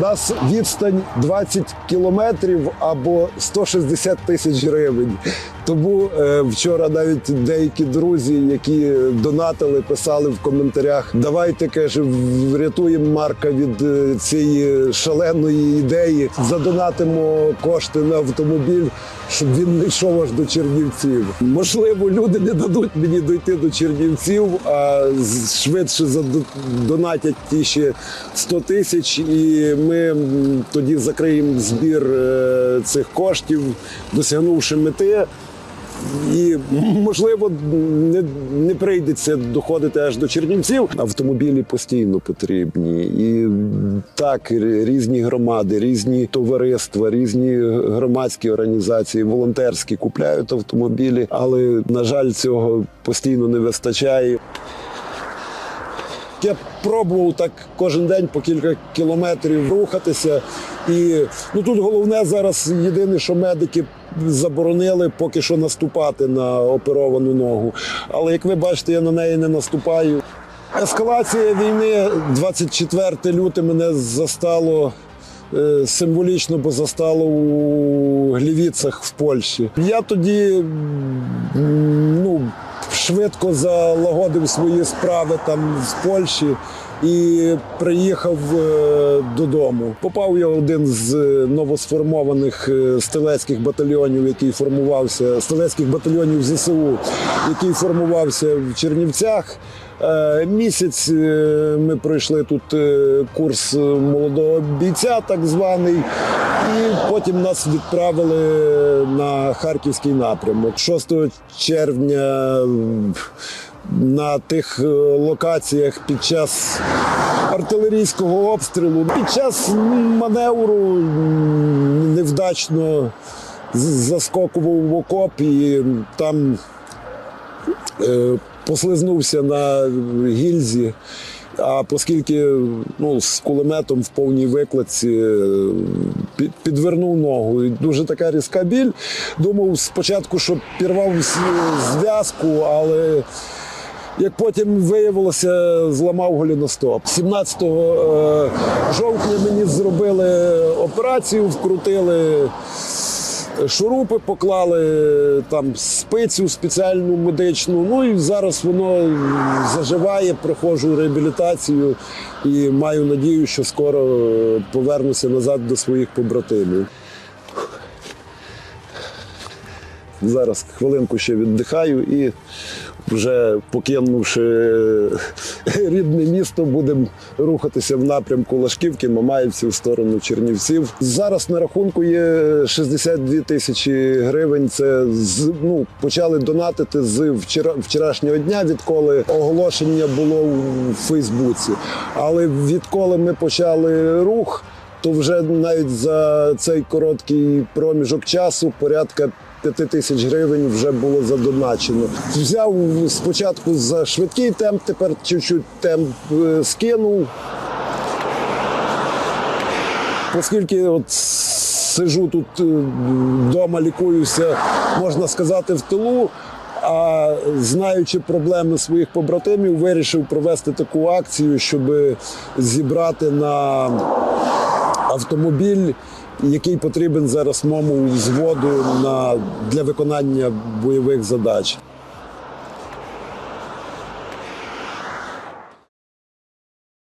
нас відстань 20 кілометрів або 160 тисяч гривень. Тому е, вчора навіть деякі друзі, які донатили, писали в коментарях: давайте каже, врятуємо Марка від е, цієї шаленої ідеї. Задонатимо кошти на автомобіль, щоб він не йшов аж до Чернівців. Можливо, люди не дадуть мені дойти до Чернівців, а швидше задонатять ті ще 100 тисяч, і ми тоді закриємо збір е, цих коштів, досягнувши мети. І можливо не, не прийдеться доходити аж до Чернівців. Автомобілі постійно потрібні. І так, різні громади, різні товариства, різні громадські організації, волонтерські купляють автомобілі, але на жаль, цього постійно не вистачає. Я пробував так кожен день по кілька кілометрів рухатися. І ну тут головне зараз єдине, що медики заборонили поки що наступати на оперовану ногу. Але як ви бачите, я на неї не наступаю. Ескалація війни 24 люте мене застало. е, Символічно, бо застало у Глівіцах в Польщі. Я тоді ну, швидко залагодив свої справи там з Польщі і приїхав е, додому. Попав я в один з е, новосформованих е, стрілецьких батальйонів, який формувався, стрілецьких батальйонів ЗСУ, який формувався в Чернівцях. Місяць ми пройшли тут курс молодого бійця, так званий, і потім нас відправили на харківський напрямок. 6 червня на тих е, локаціях під час артилерійського обстрілу, під час маневру невдачно заскокував в окоп і там е, послизнувся на гільзі. А оскільки ну, з кулеметом в повній викладці е, підвернув ногу. І дуже така різка біль. Думав спочатку, що пірвав зв'язку, але як потім виявилося, зламав голіностоп. 17 е, жовтня мені зробили операцію, вкрутили шурупи поклали, там спицю спеціальну медичну. Ну і зараз воно заживає, проходжу реабілітацію і маю надію, що скоро повернуся назад до своїх побратимів. Зараз хвилинку ще віддихаю і вже покинувши рідне місто, будемо рухатися в напрямку Лашківки, Мамаївці в сторону Чернівців. Зараз на рахунку є 62 тисячі гривень. Це з ну почали донатити з вчора, вчорашнього дня, відколи оголошення було в Фейсбуці. Але відколи ми почали рух, то вже навіть за цей короткий проміжок часу порядка 5 тисяч гривень вже було задоначено. Взяв спочатку за швидкий темп, тепер чуть-чуть темп е, скинув. Оскільки от сижу тут вдома, лікуюся, можна сказати, в тилу. А знаючи проблеми своїх побратимів, вирішив провести таку акцію, щоб зібрати на автомобіль, який потрібен зараз моєму взводу на, для виконання бойових задач.